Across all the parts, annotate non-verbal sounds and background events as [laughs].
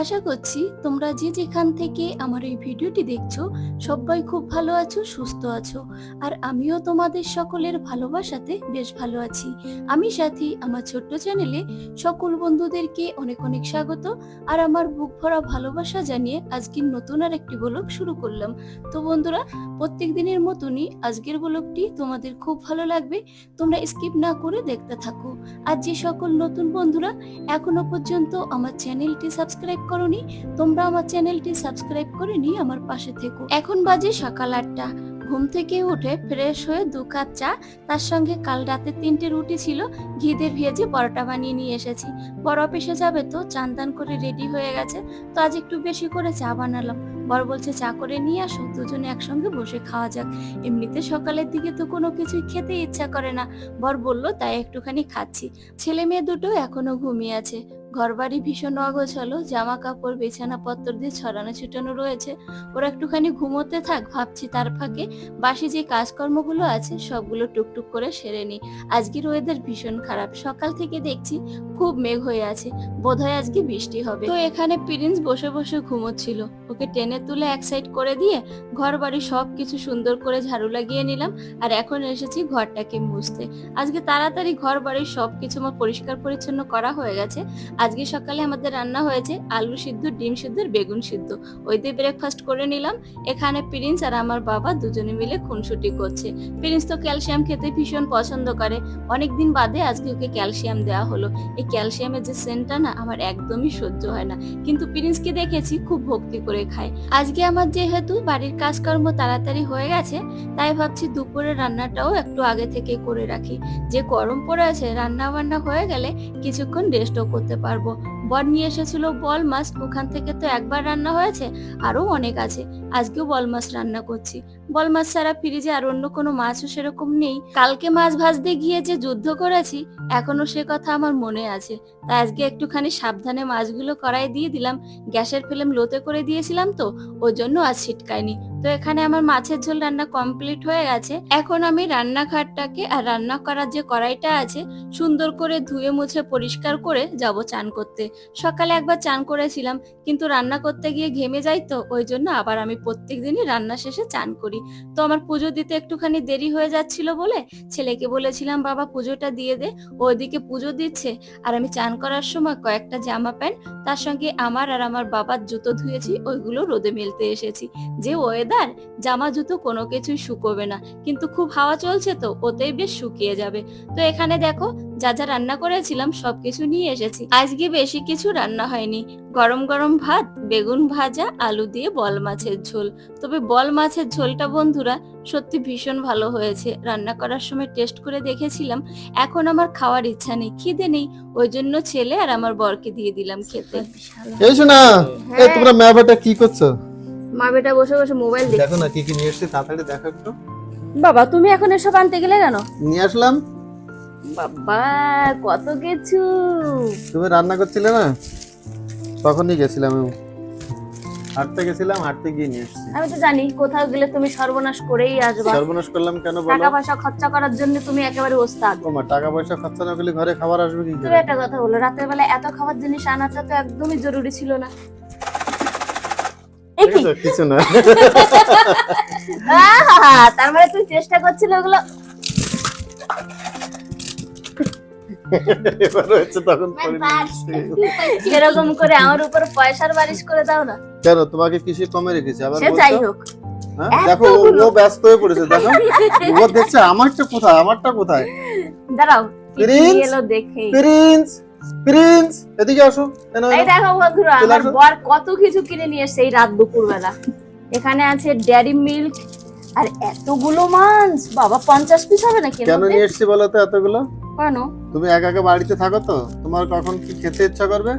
আশা করছি তোমরা যে যেখান থেকে আমার এই ভিডিওটি দেখছ, সবাই খুব ভালো আছো, সুস্থ আছো। আর আমিও তোমাদের সকলের ভালোবাসাতে বেশ ভালো আছি। আমি সাথী, আমার ছোট্ট চ্যানেলে সকল বন্ধুদেরকে অনেক অনেক স্বাগত। আর আমার বুক ভরা ভালোবাসা জানিয়ে আজকের নতুন আর একটি ব্লগ শুরু করলাম। তো বন্ধুরা, প্রত্যেক দিনের মতনই আজকের ব্লগটি তোমাদের খুব ভালো লাগবে। তোমরা স্কিপ না করে দেখতে থাকো। আর যে সকল নতুন বন্ধুরা, এখনও পর্যন্ত আমার চ্যানেলটি সাবস্ক্রাইব করনি, তোমরা আমার চ্যানেলটি সাবস্ক্রাইব করে নিয়ে আমার পাশে থেকো। এখন বাজে সকাল আটটা। ঘুম থেকে উঠে ফ্রেশ হয়ে দু কাপ চা, তার সঙ্গে কাল রাতে তিনটে রুটি ছিল, ঘি দিয়ে ভেজে পরোটা বানিয়ে নিয়ে এসেছি। বড় অফিসে যাবে তো, চান করে রেডি হয়ে গেছে, তো আজ একটু বেশি করে চা বানালাম। বর বলছে, চা করে নিয়ে আসো, দুজনে একসঙ্গে বসে খাওয়া যাক। এমনিতে সকালের দিকে তো কোনো কিছুই খেতে ইচ্ছা করে না। বর বলল, তাই একটুখানি খাচ্ছি। ছেলে মেয়ে দুটো এখনও ঘুমিয়ে আছে। ঘরবাড়ি ভীষণ অগোছালো জামা কাপড় বিছানাপত্র দিয়ে ছড়ানো ছিটানো রয়েছে। ওরা একটুখানি ঘুমোতে থাক, ভাবছি তার ফাঁকে বাসি যে কাজকর্মগুলো আছে সবগুলো টুকটুক করে সেরে নি আজকের ওয়েদার ভীষণ খারাপ, সকাল থেকে দেখছি খুব মেঘ হয়ে আছে, বোধহয় আজকে বৃষ্টি হবে। তো এখানে প্রিন্স বসে বসে ঘুমোচ্ছিল। ওকে টেনে তুলে এক সাইড করে দিয়ে ঘর বাড়ি সব কিছু সুন্দর করে ঝাড়ু লাগিয়ে নিলাম আর এখন এসেছি ঘরটাকে মুছতে। আজকে তাড়াতাড়ি ঘর বাড়ির সব কিছু আমার পরিষ্কার পরিচ্ছন্ন করা হয়ে গেছে। আজকে সকালে আমাদের রান্না হয়েছে আলু সিদ্ধ, ডিম সিদ্ধ বেগুন সিদ্ধ। ওই দিয়ে ব্রেকফাস্ট করে নিলাম। এখানে প্রিন্স আর আমার বাবা দুজনে মিলে খুনসুটি করছে। প্রিন্স তো ক্যালসিয়াম খেতে ভীষণ পছন্দ করে। অনেকদিন বাদে আজকে ওকে ক্যালসিয়াম দেওয়া হলো। এই ক্যালসিয়ামের যে সেন্টটা না আমার একদমই সহ্য হয় না। কিন্তু প্রিন্সকে দেখেছি খুব ভক্তি করে খায়। আজকে আমার যেহেতু বাড়ির কাজকর্ম তাড়াতাড়ি হয়ে গেছে, তাই ভাবছি দুপুরের রান্নাটাও একটু আগে থেকে করে রাখি। যে গরম পড়ে আছে রান্না বান্না হয়ে গেলে কিছুক্ষণ রেস্টও করতে পারব। বর নিয়ে এসেছিল বল মাছ, ওখান থেকে তো একবার রান্না হয়েছে, আরও অনেক আছে। আজকেও বল মাছ রান্না করছি। বল মাছ ছাড়া ফ্রিজে আর অন্য কোনো মাছও সেরকম নেই। কালকে মাছ ভাজতে গিয়ে যে যুদ্ধ করেছি, এখনও সে কথা আমার মনে আছে। তাই আজকে একটুখানি সাবধানে মাছগুলো কড়াই দিয়ে দিলাম, গ্যাসের ফ্লেম লোতে করে দিয়েছিলাম তো ওই জন্য আজ ছিটকায়নি। তো এখানে আমার মাছের ঝোল রান্না কমপ্লিট হয়ে গেছে। এখন আমি রান্নাঘরটাকে আর রান্না করার যে কড়াইটা আছে, সুন্দর করে ধুয়ে মুছে পরিষ্কার করে যাব চান করতে। সকালে একবার চান করেছিলাম, কিন্তু রান্না করতে গিয়ে ঘেমে যাই তো, ওই জন্য আবার আমি প্রত্যেক দিনই রান্না শেষে চান করি। তো আমার পুজো দিতে একটুখানি দেরি হয়ে যাচ্ছিল বলে ছেলেকে বলেছিলাম, বাবা, পুজোটা দিয়ে দে ওইদিকে পুজো দিচ্ছে আর আমি চান করার সময় কয়েকটা জামা প্যান্ট, তার সঙ্গে আমার আর আমার বাবার জুতো ধুয়েছি, ওইগুলো রোদে মেলতে এসেছি। যে ওয়েদার, জামা জুতো কোনো কিছুই শুকোবে না, কিন্তু খুব হাওয়া চলছে তো, ওতেই বেশ শুকিয়ে যাবে। তো এখানে দেখো, যা যা রান্না করেছিলাম সবকিছু নিয়ে এসেছি। আজকে বেশি কিছু রান্না হয়নি। গরম গরম ভাত বেগুন ভাজা আলু দিয়ে বল মাছের ঝোল। তবে বল মাছের ঝোলটা বন্ধুরা সত্যি ভীষণ ভালো হয়েছে। রান্না করার সময় টেস্ট করে দেখেছিলাম এখন আমার খাওয়ার ইচ্ছা নেই খিদে নেই ওই জন্য ছেলে আর আমার বরকে দিয়ে দিলাম খেতে। এই শোনা এই তোমরা মা বেটা কি করছ? মা বেটা বসে বসে মোবাইল দেখ দেখো না কি কি নিয়ে এসেছি তাড়াতাড়ি দেখো একটু। বাবা তুমি এখন এসব আনতে গেলে কেন? নিয়ে আসলাম। বাবা কত কিছু। তুমি রান্না করছিলে না? তখনই গেছিলাম আমি হাঁটতে গেছিলাম হাঁটতে গিয়ে নিয়ে এসেছি। আমি তো জানি কোথাও গেলে তুমি সর্বনাশ করেই আসবে। সর্বনাশ করলাম কেন বলো? টাকা পয়সা খরচা করার জন্য তুমি একেবারে ওস্তাদ। তোমার টাকা পয়সা খরচা না করলে ঘরে খাবার আসবে কি তুমি একটা কথা বলো রাতের বেলা এত খাবার জিনিস আনাটা তো একদমই জরুরি ছিল না? কিছু না। তার মানে তুই চেষ্টা করছিলে ওগুলো এবার হয়েছে তখন করে সেরকম করে আমার উপর পয়সার বারিশ করে দাও না। কেন? তোমাকে কিসে কমে রেখেছি? আবার সে যাই হোক। হ্যাঁ? দেখো ও- ব্যস্ত হয়ে পড়েছে দেখো। ও দেখছে আমারটা কোথায়? আমারটা কোথায়? দাঁড়াও প্রিন্স? এলো দেখে। প্রিন্স প্রিন্স এদিকে আসো। এই দেখো বন্ধুরা আমার বর কত কিছু কিনে নিয়ে এসেছে এই রাত দুপুর বেলা এখানে আছে ডেয়ারি মিল্ক আর এতগুলো মাছ। বাবা পঞ্চাশ পিস হবে নাকি কেন নিয়ে এসছি বলো তো এতগুলো? কেন? তুমি একা একা বাড়িতে থাকো তো তোমার কখন কি খেতে ইচ্ছা করবে?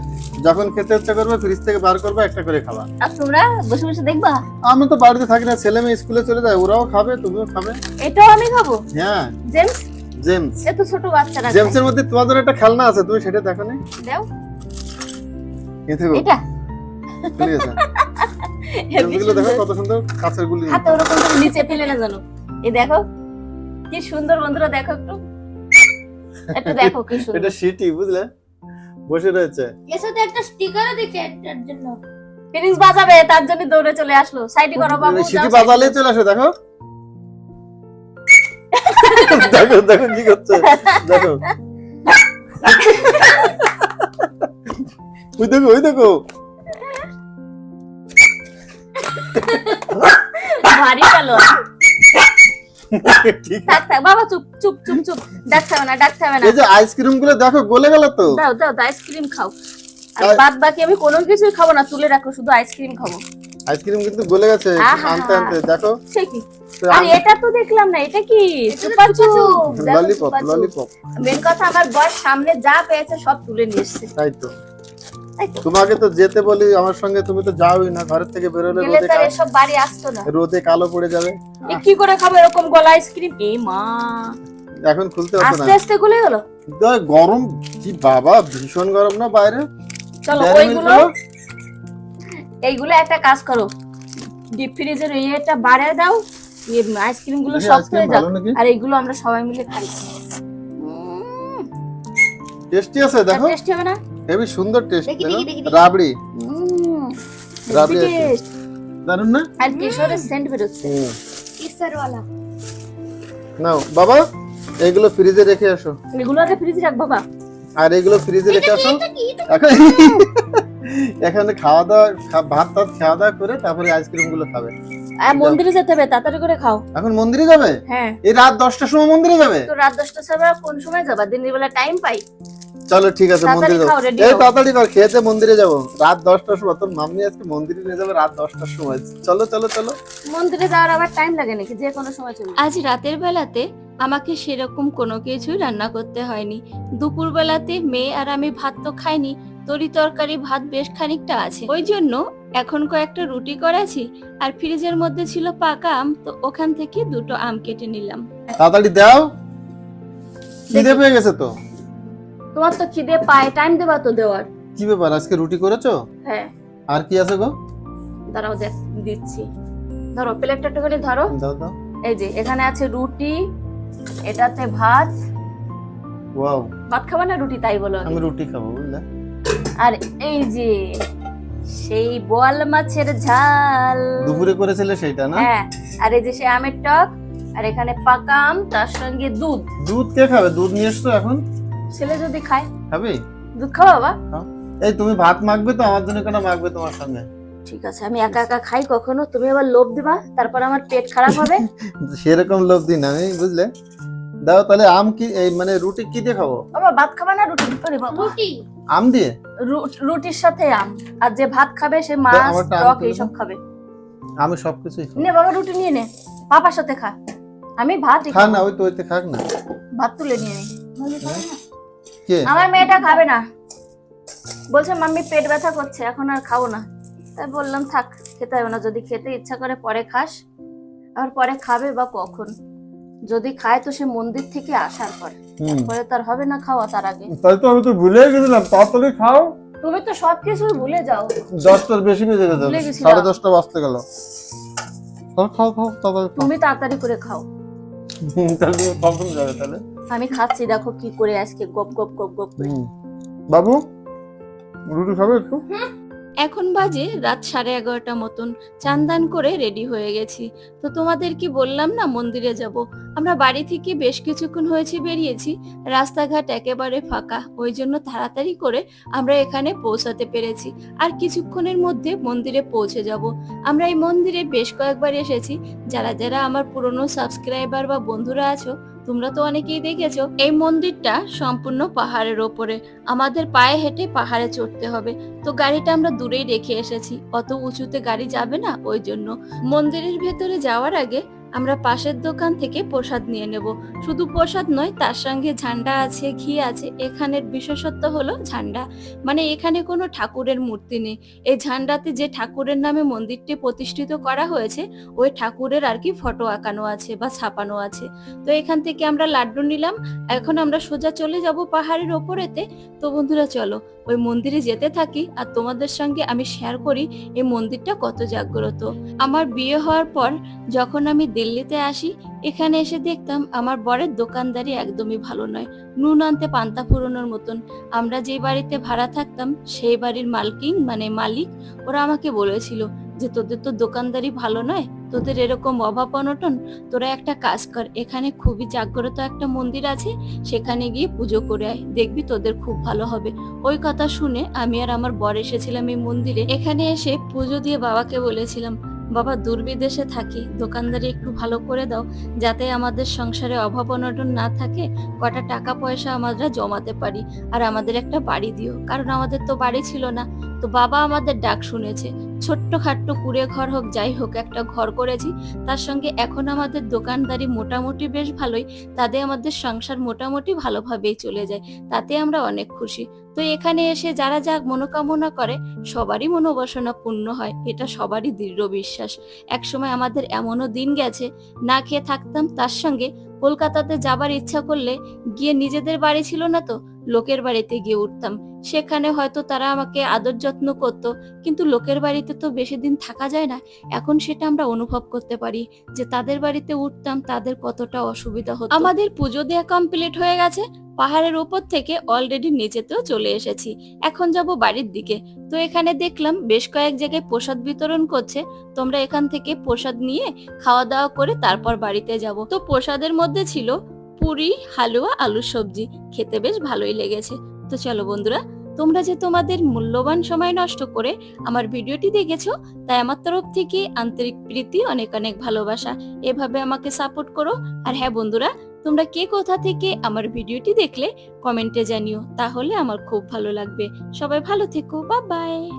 যখন খেতে ইচ্ছা করবে ফ্রিজ থেকে বার করবে একটা করে খাবা। আর তোমরা বসে বসে দেখবা? আমি তো বাড়িতে থাকি না ছেলে মেয়ে স্কুলে চলে যায় ওরাও খাবে তুমিও খাবে। এটাও আমি খাব? হ্যাঁ। জেমস? জেমস। এত ছোট বাচ্চারা। জেমসের মধ্যে তোমাদের একটা খেলনা আছে তুমি সেটা দেখো নি? দাও। খেতে এটা? চলে গেছে হেবি [laughs] জেমসগুলো দেখো কত সুন্দর কাছের গুলি। হাতে ওরকম নিচে ফেলে না জানো এই দেখো কি সুন্দর বন্ধুরা দেখো একটু। একটু দেখো কি সুন্দর। এটা সিটি বুঝলে? বসে রয়েছে। এর সাথে একটা স্টিকারও দিচ্ছে একটার জন্য। ফিরিংস বাজাবে তার জন্য দৌড়ে চলে আসলো। সাইডে করো বাবু সিটি বাজালে চলে আসো দেখো। দেখো দেখো কি করছে। দেখো। ওই দেখো ওই দেখো। ভারী ঠিক [laughs] থাক থাক বাবা চুপ চুপ চুপ চুপ। ডাকতে হবে না ডাকতে হবে না। এই যে আইসক্রিমগুলো দেখো গলে গেল তো। দাও দাও দাও আইসক্রিম খাও। আর বাদ বাকি আমি কোনো কিছুই খাব না তুলে রাখো শুধু আইসক্রিম খাব। আইসক্রিম কিন্তু গলে গেছে। আনতে আনতে দেখো। সে কি? আর এটা তো দেখলাম না এটা কি? চুপা ললিপপ ললিপপ মেন কথা আমার বয়স সামনে যা পেয়েছে সব তুলে নিয়ে এসছে। তাই তো। তোমাকে তো যেতে বলি আমার সঙ্গে তুমি তো যাওই না ঘরের থেকে বেরোলে গেলে রোদে তার কা- এসব বাড়ি আসতো না। রোদে কালো পড়ে যাবে। এ কি করে খাব এরকম গলা আইসক্রিম? এ মা। এখন খুলতে হতো না। আস্তে আস্তে গুলে হলো দেখ, গরম কি বাবা ভীষণ গরম না বাইরে? চলো ওইগুলো এইগুলো একটা কাজ করো। ডিপ ফ্রিজের ইয়েটা বাড়িয়ে দাও ইয়ে আইসক্রিমগুলো শক্ত হয়ে যাও। আর এইগুলো আমরা সবাই মিলে খাই। টেস্টি আছে দেখো। টেস্টি হবে না? হেবি সুন্দর টেস্ট। রাবড়ি। রাবড়ি। জানুন না? আর কেশরের সেন্ট বেরোচ্ছে। হুম। কিসারওয়ালা নাও বাবা এগুলো ফ্রিজে রেখে আসো। এগুলো আগে ফ্রিজে রাখ বাবা। আর এগুলো ফ্রিজে রেখে আসো। এখন এখানে খাওয়া দাওয়া ভাত টাত খাওয়া দাওয়া করে তারপরে আইসক্রিমগুলো খাবে। আর মন্দিরে যেতে হবে তাড়াতাড়ি করে খাও। এখন মন্দিরে যাবে? হ্যাঁ। এই রাত দশটার সময় মন্দিরে যাবে? তো রাত দশটা সময় কোন সময় যাবা? দিনের বেলা টাইম পাই। চলো ঠিক আছে মন্দিরে যাব। এই তাড়াতাড়ি কর খেয়েতে মন্দিরে যাব। রাত দশটার সময় তোর মামনি আজকে মন্দিরে নিয়ে যাবে রাত দশটার সময়। চলো চলো চলো। মন্দিরে যাওয়ার আবার টাইম লাগে নাকি? যে কোনো সময় চলবে আজ রাতের বেলাতে আমাকে সেরকম কোনো কিছুই রান্না করতে হয়নি। দুপুর বেলাতে মেয়ে আর আমি ভাত তো খাইনি তরি তরকারি ভাত বেশ খানিকটা আছে। ওই জন্য এখন কয়েকটা রুটি করেছি আর ফ্রিজের মধ্যে ছিল পাকা আম তো ওখান থেকে দুটো আম কেটে নিলাম। তাড়াতাড়ি দাও। খিদে পেয়ে গেছে তো। তোমার তো খিদে পায় টাইম দেবা তো দেওয়ার। কি ব্যাপার আজকে রুটি করেছ? হ্যাঁ। আর কি আছে গো? দাঁড়াও দেখ দিচ্ছি। ধরো প্লেটটা একটু করে ধরো। দাও দাও। এই যে এখানে আছে রুটি এটাতে ভাত। ওয়াও। ভাত খাবা না রুটি তাই বলো আমি রুটি খাব বুঝলে? আর এই যে সেই বোয়াল মাছের ঝাল। দুপুরে করেছিলে সেইটা না? হ্যাঁ আর এই যে সেই আমের টক আর এখানে পাকা আম তার সঙ্গে দুধ। দুধ কে খাবে? দুধ নিয়ে এসছো এখন? ছেলে যদি খায়? খাবে? দুধ খাওয়া বাবা? এই তুমি ভাত মাখবে তো আমার জন্য কেন মাখবে তোমার সঙ্গে? ঠিক আছে আমি একা একা খাই কখনো তুমি আবার লোভ দিবা তারপর আমার পেট খারাপ হবে। [laughs] সেরকম লোভ দিন আমি বুঝলে? দাও তাহলে আম কি এই মানে রুটি কি দিয়ে খাব? বাবা ভাত খাবা না রুটি? করে বাবা। রুটি। আম দিয়ে? রু- রুটির সাথে আম। আর যে ভাত খাবে সে মাছ টক তুলে এইসব খাবে। আমি সবকিছুই খাব। নে বাবা রুটি নিয়ে নে। পাপার সাথে খা। আমি ভাত খা না ওই তো ওইতে খাক না। ভাত তুলে নিয়ে নি কে? আমার মেয়েটা খাবে না। বলছে মাম্মি পেট ব্যথা করছে এখন আর খাব না। তাই বললাম থাক খেতে হবে না। যদি খেতে ইচ্ছা করে পরে খাস। আবার পরে খাবে বা কখন? যদি খায় তো সে মন্দির থেকে আসার পর। পরে তার হবে না খাওয়া তার আগে। তাই তো আমি তো ভুলে গেছিলাম। তাড়াতাড়ি খাও। তুমি তো সবকিছু ভুলে যাও। দশটার বেশি বেজে গেছে। সাড়ে দশটা বাজতে গেল। খাও খাও খাও তাড়াতাড়ি তুমি তাড়াতাড়ি করে খাও। তাহলে কখন যাবে তাহলে? আমি খাচ্ছি দেখো কি করে আজকে গপ গপ গপ গপ করে। বাবু রুটি খাবে একটু? এখন বাজে রাত সাড়ে এগারোটা মতন। চান্দান করে রেডি হয়ে গেছি। তো তোমাদের কি বললাম না মন্দিরে যাব? আমরা বাড়ি থেকে বেশ কিছুক্ষণ হয়েছে বেরিয়েছি। রাস্তাঘাট একেবারে ফাঁকা। ওই জন্য তাড়াতাড়ি করে আমরা এখানে পৌঁছাতে পেরেছি। আর কিছুক্ষণের মধ্যে মন্দিরে পৌঁছে যাব। আমরা এই মন্দিরে বেশ কয়েকবার এসেছি। যারা যারা আমার পুরনো সাবস্ক্রাইবার বা বন্ধুরা আছো তোমরা তো অনেকেই দেখেছ, এই মন্দিরটা সম্পূর্ণ পাহাড়ের ওপরে। আমাদের পায়ে হেঁটে পাহাড়ে চড়তে হবে। তো গাড়িটা আমরা দূরেই রেখে এসেছি। অত উঁচুতে গাড়ি যাবে না ওই জন্য। মন্দিরের ভেতরে যাওয়ার আগে আমরা পাশের দোকান থেকে প্রসাদ নিয়ে নেব। শুধু প্রসাদ নয়, তার সঙ্গে ঝান্ডা আছে, ঘি আছে। এখানের বিশেষত্ব হলো ঝান্ডা। মানে এখানে কোনো ঠাকুরের মূর্তি নেই। এই ঝান্ডাতে যে ঠাকুরের নামে মন্দিরটি প্রতিষ্ঠিত করা হয়েছে, ওই ঠাকুরের আর কি ফটো আঁকানো আছে বা ছাপানো আছে। তো এখান থেকে আমরা লাড্ডু নিলাম। এখন আমরা সোজা চলে যাব পাহাড়ের ওপরেতে। তো বন্ধুরা, চলো। ওই মন্দিরে যেতে থাকি আর তোমাদের সঙ্গে আমি শেয়ার করি এই মন্দিরটা কত জাগ্রত। আমার বিয়ে হওয়ার পর যখন আমি দিল্লিতে আসি, এখানে এসে দেখতাম আমার বরের দোকানদারি একদমই ভালো নয়। নুন আনতে পান্তা ফুরোনোর মতন। আমরা যে বাড়িতে ভাড়া থাকতাম, সেই বাড়ির মালকিন মানে মালিক ওরা আমাকে বলেছিল যে তোদের তো দোকানদারি ভালো নয়, তোদের এরকম অভাব অনটন, তোরা একটা কাজ কর, এখানে খুবই জাগ্রত একটা মন্দির আছে, সেখানে গিয়ে পুজো করে আয়, দেখবি তোদের খুব ভালো হবে। ওই কথা শুনে আমি আর আমার বর এসেছিলাম এই মন্দিরে, এখানে এসে পুজো দিয়ে বাবাকে বলেছিলাম, বাবা, দূরবিদেশে থাকি, দোকানদারি একটু ভালো করে দাও, যাতে আমাদের সংসারে অভাব অনটন না থাকে, কটা টাকা পয়সা আমরা জমাতে পারি, আর আমাদের একটা বাড়ি দিও। কারণ আমাদের তো বাড়ি ছিল না তো বাবা আমাদের ডাক শুনেছে। ছোট্ট খাট্ট কুড়ে ঘর হোক, যাই হোক, একটা ঘর করেছি। তার সঙ্গে এখন আমাদের দোকানদারি মোটামুটি বেশ ভালোই। তাতে আমাদের সংসার মোটামুটি ভালোভাবেই চলে যায়। তাতে আমরা অনেক খুশি। তো এখানে এসে যারা যা মনোকামনা করে, সবারই মনোবাসনা পূর্ণ হয়। এটা সবারই দৃঢ় বিশ্বাস। একসময় আমাদের এমনও দিন গেছে, না খেয়ে থাকতাম। তার সঙ্গে কলকাতাতে যাবার ইচ্ছা করলে গিয়ে নিজেদের বাড়ি ছিল না তো। লোকের বাড়িতে গিয়ে উঠতাম। সেখানে হয়তো তারা আমাকে আদর যত্ন করত, কিন্তু লোকের বাড়িতে তো বেশি দিন থাকা যায় না। এখন সেটা আমরা অনুভব করতে পারি যে তাদের বাড়িতে উঠতাম, তাদের কতটা অসুবিধা হতো। আমাদের পুজো দেয়া কমপ্লিট হয়ে গেছে, পাহাড়ের উপর থেকে অলরেডি নিচেতেও চলে এসেছি। এখন যাব বাড়ির দিকে। তো এখানে দেখলাম বেশ কয়েক জায়গায় প্রসাদ বিতরণ করছে। তোমরা এখান থেকে প্রসাদ নিয়ে খাওয়া দাওয়া করে তারপর বাড়িতে যাব। তো প্রসাদের মধ্যে ছিল পুরি, হালুয়া আলু সবজি। খেতে বেশ ভালোই লেগেছে। তো চলো বন্ধুরা, তোমরা যে তোমাদের মূল্যবান সময় নষ্ট করে আমার ভিডিওটি দেখেছ, তাই আমার তরফ থেকে আন্তরিক প্রীতি, অনেক অনেক ভালোবাসা। এভাবে আমাকে সাপোর্ট করো। আর হ্যাঁ বন্ধুরা, তোমরা কে কোথা থেকে আমার ভিডিওটি দেখলে কমেন্টে জানিও। তাহলে আমার খুব ভালো লাগবে। সবাই ভালো থেকো বা বাই